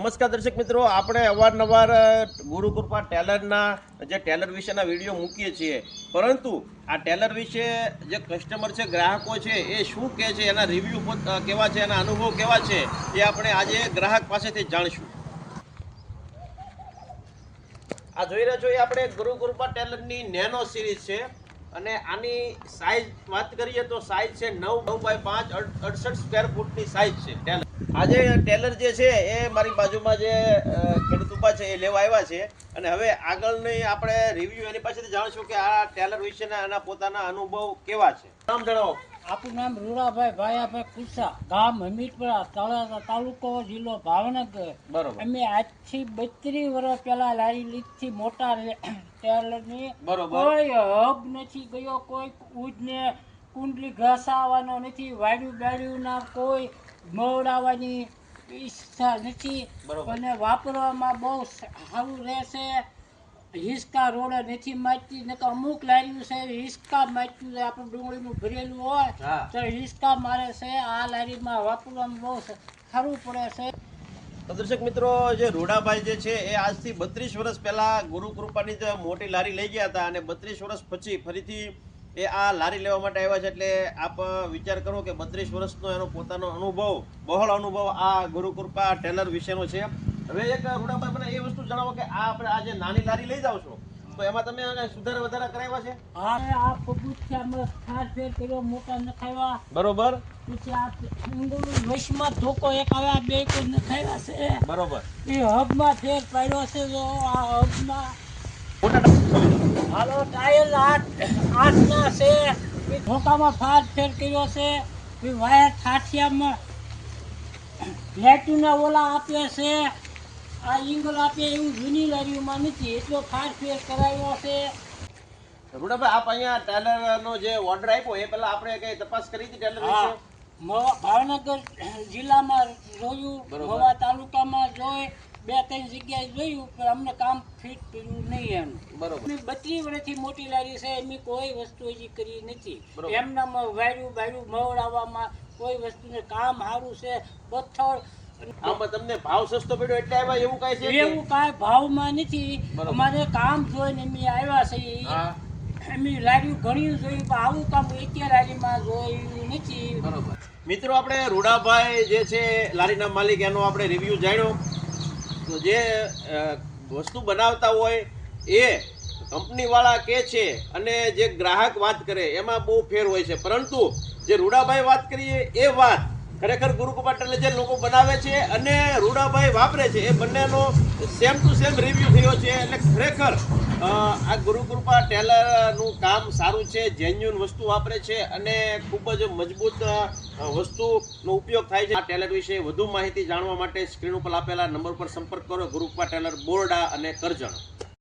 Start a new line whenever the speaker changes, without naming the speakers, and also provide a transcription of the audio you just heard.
નમસ્કાર દર્શક મિત્રો, આપણે અવારનવાર ગુરુકૃપા ટેલરના જે ટેલર વિશેના વીડિયો મૂકીએ છીએ. પરંતુ આ ટેલર વિશે જે કસ્ટમર છે, ગ્રાહકો છે, એ શું કહે છે, એના રિવ્યૂ કેવા છે, એના અનુભવ કેવા છે, એ આપણે આજે ગ્રાહક પાસેથી જાણીશું. આ જોઈ રહ્યા છો, એ આપણે ગુરુકૃપા ટેલરની નેનો સિરીઝ છે. અને આની સાઇઝ વાત કરીએ તો સાઇઝ છે નવ નવ બાય પાંચ અડ- અડસઠ સ્ક્વેર ફૂટની સાઇઝ છે ટેલર આજે ટેલર જે છે એ મારી બાજુમાં જે ખેડૂત ઉપા છે એ લેવા આવ્યા છે. અને હવે આગળની આપણે રિવ્યુ એની પાસેથી જાણીશું કે આ ટેલર વિશેના એના પોતાના અનુભવ કેવા છે. નામ જણાવો.
આપણું નામ રૂડાભાઈ ભાયાભાઈ કુસા. ગામ હમીરપુરા તળાજા તાલુકો જિલ્લો ભાવનગર.
બરોબર.
અમે આજથી બત્રીસ વર્ષ પહેલા લારી લીધથી મોટા ટેલરની કોઈ હબ નથી ગયો કોઈ ઉજને કુંડલી ઘસાવાનો નથી વાડ્યું બાડ્યુંના કોઈ મવડાવવાની ઈચ્છા નથી. અને વાપરવામાં બહુ સારું રહેશે. હિસકા રોડ નથી માચતી ને અમુક લારીઓ છે હિસકા માચ્યું છે આપણું ડુંગળીનું ભરેલું હોય તો હિસકા મારે છે આ લારીમાં વાપરવાનું બહુ સારું પડે છે.
તો દર્શક મિત્રો જે રૂડાભાઈ જે છે એ આજથી બત્રીસ વર્ષ પહેલા ગુરુ કૃપાની જે મોટી લારી લઈ ગયા હતા અને બત્રીસ વર્ષ પછી ફરીથી એ આ લારી લેવા માટે આવ્યા છે એટલે આપ વિચાર કરો કે બત્રીસ વર્ષનો એનો પોતાનો અનુભવ બહોળ અનુભવ આ ગુરુ કૃપા ટેલર વિશેનો છે. હવે એક રૂડાભાઈ મને એ વસ્તુ જણાવો કે આ આપણે આ જે નાની લારી લઈ જાવ છો તો એમાં તમે સુધાર વધારા કરાવ્યા છે?
આ આ પગુથિયામાં ખાસ ફેર કર્યો મોટા નખાવ્યા.
બરોબર.
પછી આ ઊંડું વશમાં ધોકો એક આવે આ બે કોઈ નખાવ્યા છે.
બરોબર.
એ હબમાં ફેર પાડ્યો છે જો આ હબમાં.
મોટા
હાલો ટાયર આઠ આઠના છે. એ ધોકામાં ફાર ફેર કર્યો છે. એ વાયર ઠાઠિયામાં લેટુના ઓલા આપે છે. આ ઇંગલ આપે એવું જૂની લારીઓમાં નથી એટલો ફાર ફેર કરાવ્યો છે.
રૂડાભાઈ આપ અહીંયા ટેલરનો જે ઓર્ડર આપ્યો એ પહેલા આપણે કઈ તપાસ કરી હતી ટેલર વિશે?
ભાવનગર જિલ્લામાં જોયું. મવા તાલુકામાં જોઈ બે ત્રણ જગ્યાએ જોયું પણ અમને કામ ફિટ કર્યું નહીં એમ.
બરોબર.
બત્રીસ વર્ષથી મોટી લારી છે એમની કોઈ વસ્તુ હજી કરી નથી. એમનામાં વાયરું બાયરું મવડાવવામાં કોઈ વસ્તુને કામ સારું છે પથ્થર
આમાં તમને ભાવ સસ્તો પડ્યો એટલે આવ્યા એવું કઈ છે
એવું કાંઈ ભાવમાં નથી. અમારે કામ જોઈને એમ આવ્યા છે
હા.
લાગ્યું લારીઓ ઘણી જોયું પણ આવું કામ અત્યારે લારીમાં જોયું નથી.
બરોબર. મિત્રો આપણે રૂડાભાઈ જે છે લારીના માલિક એનો આપણે રિવ્યુ જાણ્યો. તો જે વસ્તુ બનાવતા હોય એ કંપનીવાળા કે છે અને જે ગ્રાહક વાત કરે એમાં બહુ ફેર હોય છે. પરંતુ જે રૂડાભાઈ વાત કરીએ એ વાત ખરેખર ગુરુકૃપા ટેલર જે લોકો બનાવે છે અને રૂડાભાઈ વાપરે છે, એ બંનેનો સેમ ટુ સેમ રિવ્યૂ થયો છે. એટલે ખરેખર આ ગુરુકૃપા ટેલરનું કામ સારું છે જેન્યુન વસ્તુ વાપરે છે અને ખૂબ જ મજબૂત વસ્તુનો ઉપયોગ થાય છે. આ ટેલર વિશે વધુ માહિતી જાણવા માટે સ્ક્રીન ઉપર આપેલા નંબર પર સંપર્ક કરો ગુરુકૃપા ટેલર બોરડા અને કરજણ.